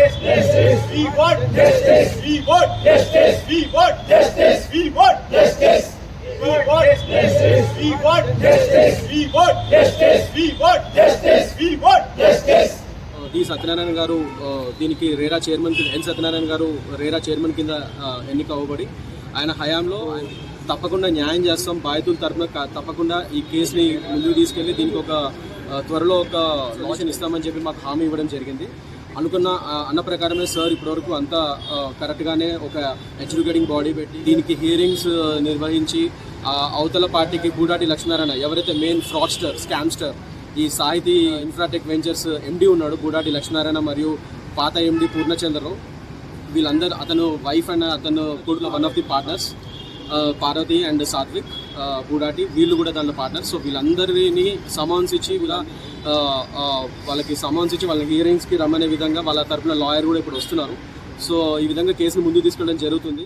want justice. We want justice. We want justice. We want justice. We want justice. We want justice. We want justice. We want justice. We want justice. Uh, D Satyanarayana garu uh, దీనికి RERA chairman కింద ఎన్ సత్యనారాయణ గారు RERA chairman కింద uh, ఎన్నిక అవ్వబడి ఆయన హయాంలో తప్పకుండా న్యాయం చేస్తాం బాధితుల తరఫున తప్పకుండా ఈ కేసుని ముందుకు తీసుకెళ్ళి దీనికి ఒక త్వరలో ఒక లాషన్ ఇస్తామని చెప్పి మాకు హామీ ఇవ్వడం జరిగింది అనుకున్న అన్న ప్రకారమే సార్ ఇప్పటివరకు అంతా కరెక్ట్గానే ఒక ఎడ్యుకేటింగ్ బాడీ పెట్టి దీనికి హియరింగ్స్ నిర్వహించి అవతల పార్టీకి గూడాటి లక్ష్మీనారాయణ ఎవరైతే మెయిన్ ఫ్రాడ్స్టర్ స్కామ్స్టర్ ఈ సాహితీ ఇన్ఫ్రాటెక్ వెంచర్స్ ఎండీ ఉన్నాడు గూడాటి లక్ష్మీనారాయణ మరియు పాత ఎండీ పూర్ణచంద్రరావు వీళ్ళందరూ అతను వైఫ్ అండ్ అతను కూడా one of the partners Parvathi and Sathvik Boodati వీళ్ళు కూడా దాంట్లో పార్ట్నర్స్ సో వీళ్ళందరినీ సమౌన్స్ ఇచ్చి ఇలా వాళ్ళకి సమౌన్స్ ఇచ్చి వాళ్ళకి హియరింగ్స్కి రమ్మనే విధంగా వాళ్ళ తరఫున లాయర్ కూడా ఇప్పుడు వస్తున్నారు. సో ఈ విధంగా కేసును ముందుకు తీసుకోవడం జరుగుతుంది.